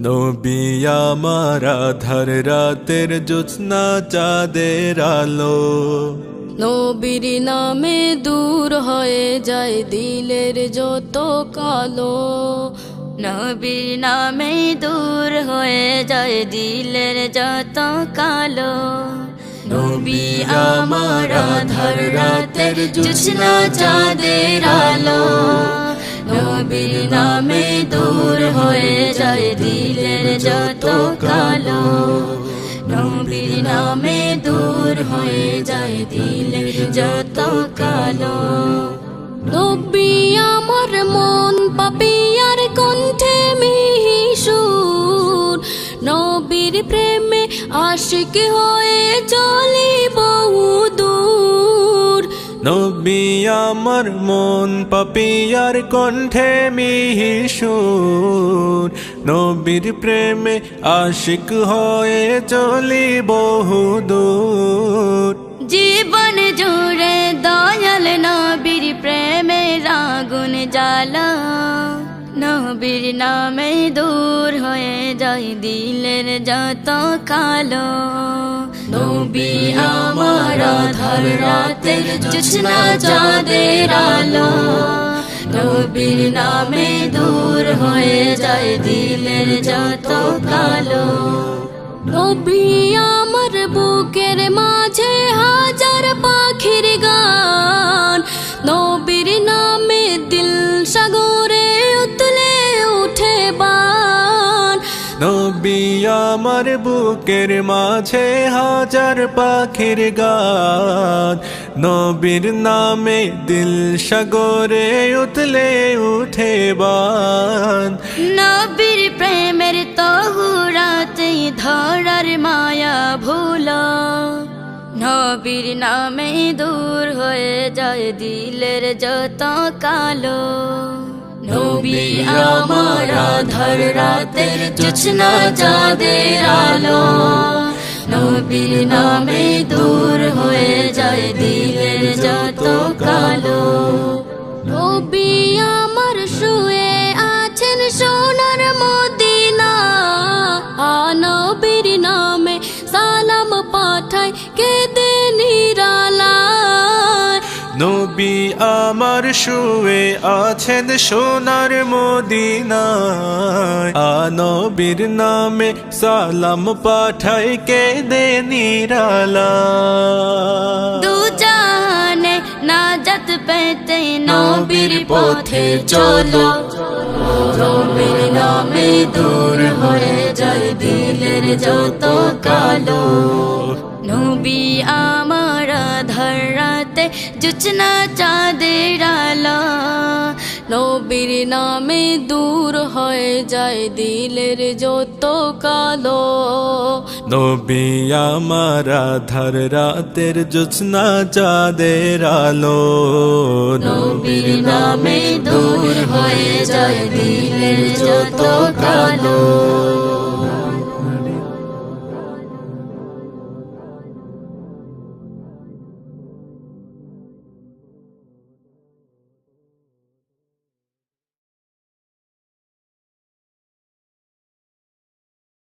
নবী আমার আধার রাতের জোৎস্না চাঁদের আলো। নবীর নামে দূর হয়ে যায় দিলের যত কালো। নবীর নামে দূর হয়ে যায় দিলের যত কালো। নবী আমার আধার রাতের জুছনা চাঁদের আলো। নবীর নামে দূর হয়ে যায় দিলের যত কালো। নবীর নামে দূর হয়ে যায় দিলের যত কালো। নবী আমার মন পাপিয়ার কণ্ঠে মিহিসুর। নবীর প্রেমে আশিক হয়ে চলি নবী আমার মন পাপিয়ার কণ্ঠে মিহিসুর। নবীর প্রেমে আশিক হয়ে চলি বহু দূর। জীবন জুড়ে দয়াল নবীর প্রেমে রাগুন জ্বালা। নবীর নামে দূর হয়ে যায় দিলের যত কালো। নবী আমার আধার রাতের জোছনা চাঁদের আলো। নবীর নামে দূর হয়ে যায় দিলের যত কালো। নবী আমার বুকের মাঝে হাজার নবী আমার বুকের মাঝে হাজার পাখির গান। নবীর নামে দিল সাগরে উতলে উঠে বান। নবীর প্রেমের তহুরাতে ধরার মায়া ভুল। নবীর নামে দূর হয়ে যায় দিলের যত কালো। নবী আমার আধার রাতের জুছনা চাঁদের আলো। নবীর নামে দূর হয়ে যায় দিলের যত কালো। নবী আমার শুয়ে আছেন সোনার মদিনা। আনবীর নামে সালাম পাঠায় কেদে আমার শুয়ে আছেন সোনার মদিনায়। আনবীর নামে সালাম পাঠাই কে দে নিরালা দুজানে নাজাত পেতে নবীর পথে চলো। নবীর নামে দূর হয়ে যায় দিলের যত কালো। নবী আমার ধরাতে জুচনা চাঁদের আলো নবীর নামে দূর হয়ে যায় দিলের যত কালো নবী আমার আধার রাতের জোৎস্না চাঁদের আলো নবীর নামে দূর হয়ে যায় দিলের যত কালো